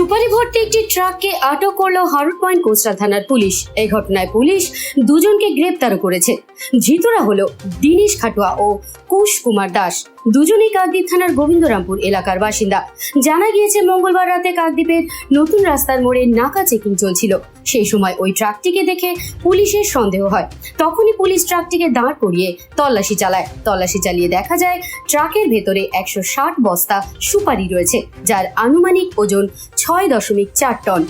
সুপারি ভর্তি একটি ট্রাককে আটক করল হারুট পয়েন্ট কোচরা থানার পুলিশ। এই ঘটনায় পুলিশ দুজনকে গ্রেপ্তার করেছে। ধৃতরা হলো দিনেশ খাটুয়া ও কুশ কুমার দাস। দুজনেই কাকদ্বীপ থানার গোবিন্দরামপুর এলাকার বাসিন্দা। জানা গিয়েছে, মঙ্গলবার রাতে কাকদ্বীপের নতুন রাস্তার মোড়ে নাকা চেকিং চলছিল। সেই সময় ওই ট্রাকটিকে দেখে পুলিশের সন্দেহ হয়। তখনই পুলিশ ট্রাকটিকে দাঁড় করিয়ে তল্লাশি চালায়। তল্লাশি চালিয়ে দেখা যায়, ট্রাকের ভেতরে একশো ষাট বস্তা সুপারি রয়েছে, যার আনুমানিক ওজন ছয় দশমিক চার টন।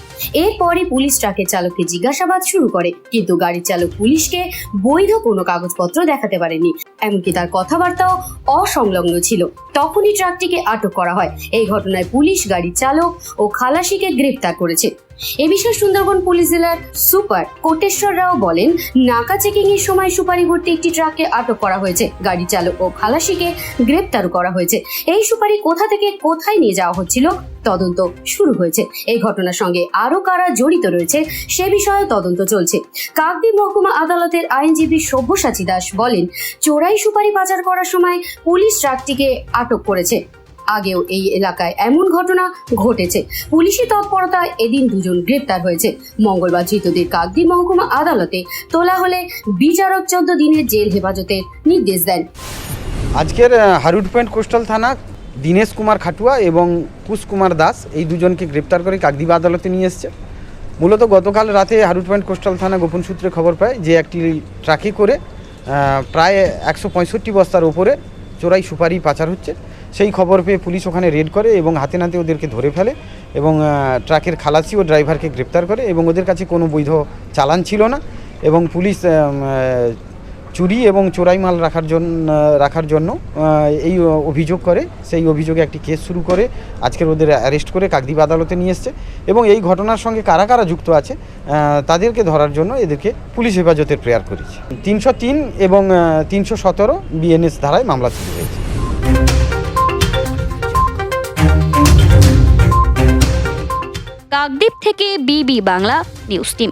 এরপরে পুলিশ ট্রাকের চালককে জিজ্ঞাসাবাদ শুরু করে, কিন্তু গাড়ির চালক পুলিশকে বৈধ কোনো কাগজপত্র দেখাতে পারেনি, এমনকি তার কথাবার্তাও অসংলগ্ন ছিল। তখনই ট্রাকটিকে আটক করা হয়। এই ঘটনায় পুলিশ গাড়ির চালক ও খালাসিকে গ্রেপ্তার করেছে। এ বিষয়ে সুন্দরবন পুলিশ জেলার সুপার কোটেশ্বর রাও বলেন, নাকা চেকিং এর সময় সুপারি ভর্তি একটি ট্রাককে আটক করা হয়েছে। গাড়ি চালক ও খালাসিকে গ্রেপ্তার করা হয়েছে। এই সুপারি কোথা থেকে কোথায় নিয়ে যাওয়া হচ্ছিল? তদন্ত শুরু হয়েছে। এই ঘটনার সঙ্গে আরও কারা জড়িত রয়েছে, সে বিষয়ে তদন্ত চলছে। কাকদ্বীপ মহকুমা আদালতের আইনজীবী সব্যসাচী দাস বলেন, চোরাই সুপারি পাচার করার সময় পুলিশ ট্রাকটিকে আটক করেছে। আগেও এই এলাকায় এমন ঘটনা ঘটেছে। পুলিশি তৎপরতায় এদিন দুজন গ্রেপ্তার হয়েছে। মঙ্গলবার ধৃতদের কাকদ্বীপ মহকুমা আদালতে তোলা হলে বিচারক চোদ্দ দিনের জেল হেফাজতের নির্দেশ দেন। আজকের হারুড পয়েন্ট কোস্টাল থানা, দীনেশ কুমার খাটুয়া এবং কুশ কুমার দাস এই দুজনকে গ্রেপ্তার করে কাকদ্বীপ আদালতে নিয়ে এসছে। মূলত গতকাল রাতে হারুড পয়েন্ট কোস্টাল থানা গোপন সূত্রে খবর পায় যে একটি ট্রাকে করে প্রায় একশো পঁয়ষট্টি বস্তার ওপরে চোরাই সুপারি পাচার হচ্ছে। সেই খবর পেয়ে পুলিশ ওখানে রেড করে এবং হাতে নাতে ওদেরকে ধরে ফেলে এবং ট্রাকের খালাসি ও ড্রাইভারকে গ্রেপ্তার করে এবং ওদের কাছে কোনো বৈধ চালান ছিল না এবং পুলিশ চুরি এবং চোরাই মাল রাখার জন্য রাখার জন্য এই অভিযোগ করে। সেই অভিযোগে একটি কেস শুরু করে, আজকের ওদের অ্যারেস্ট করে কাকদ্বীপ আদালতে নিয়ে এসছে এবং এই ঘটনার সঙ্গে কারা কারা যুক্ত আছে তাদেরকে ধরার জন্য এদেরকে পুলিশ হেফাজতের প্রেয়ার করেছে। তিনশো তিন এবং তিনশো সতেরো বিএনএস ধারায় মামলা শুরু হয়েছে। কাকদ্বীপ থেকে বিবি বাংলা নিউজ টিম।